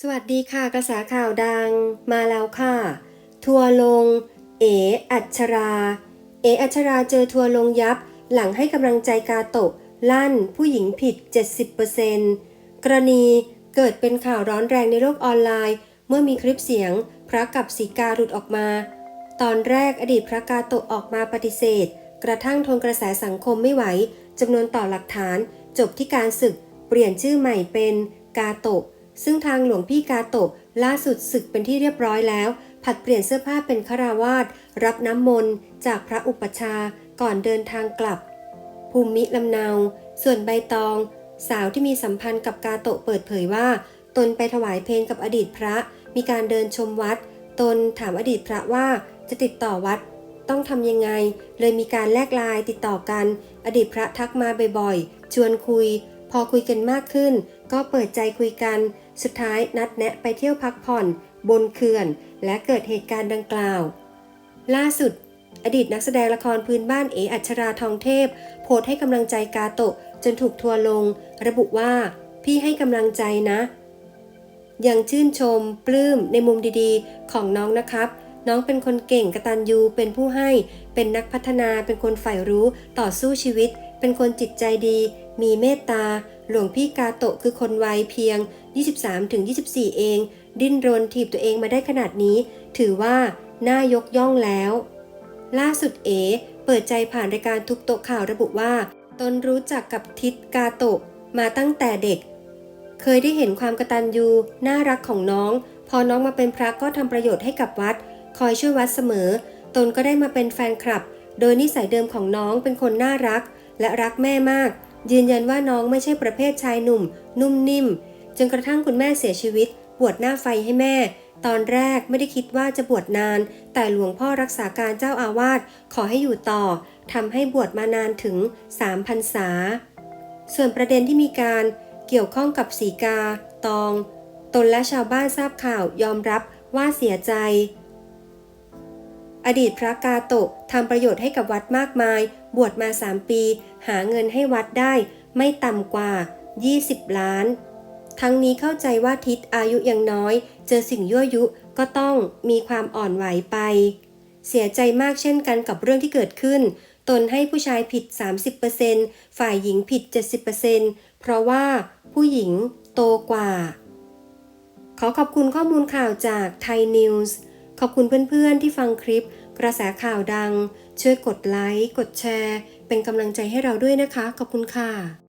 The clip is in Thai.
สวัสดีค่ะกระแสข่าวดังมาแล้วค่ะ ทัวร์ลง เอ อัชรา เอ อัชราเจอทัวร์ลงยับ หลังให้กำลังใจกาโตะลั่น ผู้หญิงผิด 70%กรณีเกิดเป็นข่าวร้อนแรงในโลกออนไลน์ เมื่อมีคลิปเสียง พระกับสีกาหลุดออกมา ตอนแรกอดีตพระกาโตะออกมาปฏิเสธ กระทั่งทนกระแสสังคมไม่ไหวจำนวนต่อหลักฐาน จบที่การศึก เปลี่ยนชื่อใหม่เป็นกาโตะ ซึ่งทางหลวงพี่กาโตะล่าสุดศึกเป็นที่เรียบร้อยแล้ว ผัดเปลี่ยนเสื้อผ้าเป็นคาราวาสรับน้ำมนต์จากพระอุปชาก่อนเดินทางกลับ ภูมิลำเนา ส่วนใบตอง สาวที่มีสัมพันธ์กับกาโตะเปิดเผยว่า ตนไปถวายเพลงกับอดีตพระ มีการเดินชมวัด ตนถามอดีตพระว่าจะติดต่อวัด ต้องทำยังไง เลยมีการแลกลน์ติดต่อกัน อดีตพระทักมาบ่อยๆ ชวนคุย พอคุยกันมากขึ้น ก็เปิดใจคุยกัน สุดท้ายนัดแนะไปเที่ยวพักผ่อนบนเขื่อน และเกิดเหตุการณ์ดังกล่าว ล่าสุด อดีตนักแสดงละครพื้นบ้านเออัชราทองเทพ โพสต์ให้กำลังใจกาโตะจนถูกทัวลง ระบุว่า พี่ให้กำลังใจนะ ยังชื่นชม ปลื้มในมุมดีๆ ของน้องนะครับ น้องเป็นคนเก่งกระตันยูเป็นผู้ให้ เป็นนักพัฒนาเป็นคนใฝ่รู้ต่อสู้ชีวิต เป็นคนจิตใจดี มีเมตตา หลวงพี่กาโตะคือคนวัยเพียง 23-24 เอง ดิ้นรนถีบตัวเองมาได้ขนาดนี้ ถือว่าน่ายกย่องแล้ว ล่าสุดเอ เปิดใจผ่านรายการทุกโต๊ะข่าวระบุว่า ตนรู้จักกับทิศกาโตะมาตั้งแต่เด็ก เคยได้เห็นความกตัญญูน่ารักของน้อง พอน้องมาเป็นพระก็ทำประโยชน์ให้กับวัด คอยช่วยวัดเสมอ ตนก็ได้มาเป็นแฟนคลับ โดยนิสัยเดิมของน้องเป็นคนน่ารัก และรักแม่มาก ยืนยันว่าน้องไม่ใช่ประเภทชายหนุ่ม นุ่มนิ่ม จนกระทั่งคุณแม่เสียชีวิต บวชหน้าไฟให้แม่ ตอนแรกไม่ได้คิดว่าจะบวชนาน แต่หลวงพ่อรักษาการเจ้าอาวาสขอให้อยู่ต่อทำให้บวชมานานถึง3พรรษา ส่วนประเด็นที่มีการเกี่ยวข้องกับสีกา ตอง ตนและชาวบ้านทราบข่าวยอมรับว่าเสียใจ อดีตพระกาโตะทำประโยชน์ให้กับวัดมากมาย บวชมา 3 ปี หาเงินให้วัดได้ไม่ต่ำกว่า 20 ล้าน ทั้งนี้เข้าใจว่าทิศอายุยังน้อย เจอสิ่งยั่วยุก็ต้องมีความอ่อนไหวไป เสียใจมากเช่นกันกับเรื่องที่เกิดขึ้น ตนให้ผู้ชายผิด 30%ฝ่ายหญิงผิด 70%เพราะว่าผู้หญิงโตกว่า ขอขอบคุณข้อมูลข่าวจากไทยนิวส์ขอบคุณเพื่อนๆที่ฟังคลิป กระแสข่าวดัง ช่วยกดไลค์ กดแชร์ เป็นกำลังใจให้เราด้วยนะคะ ขอบคุณค่ะ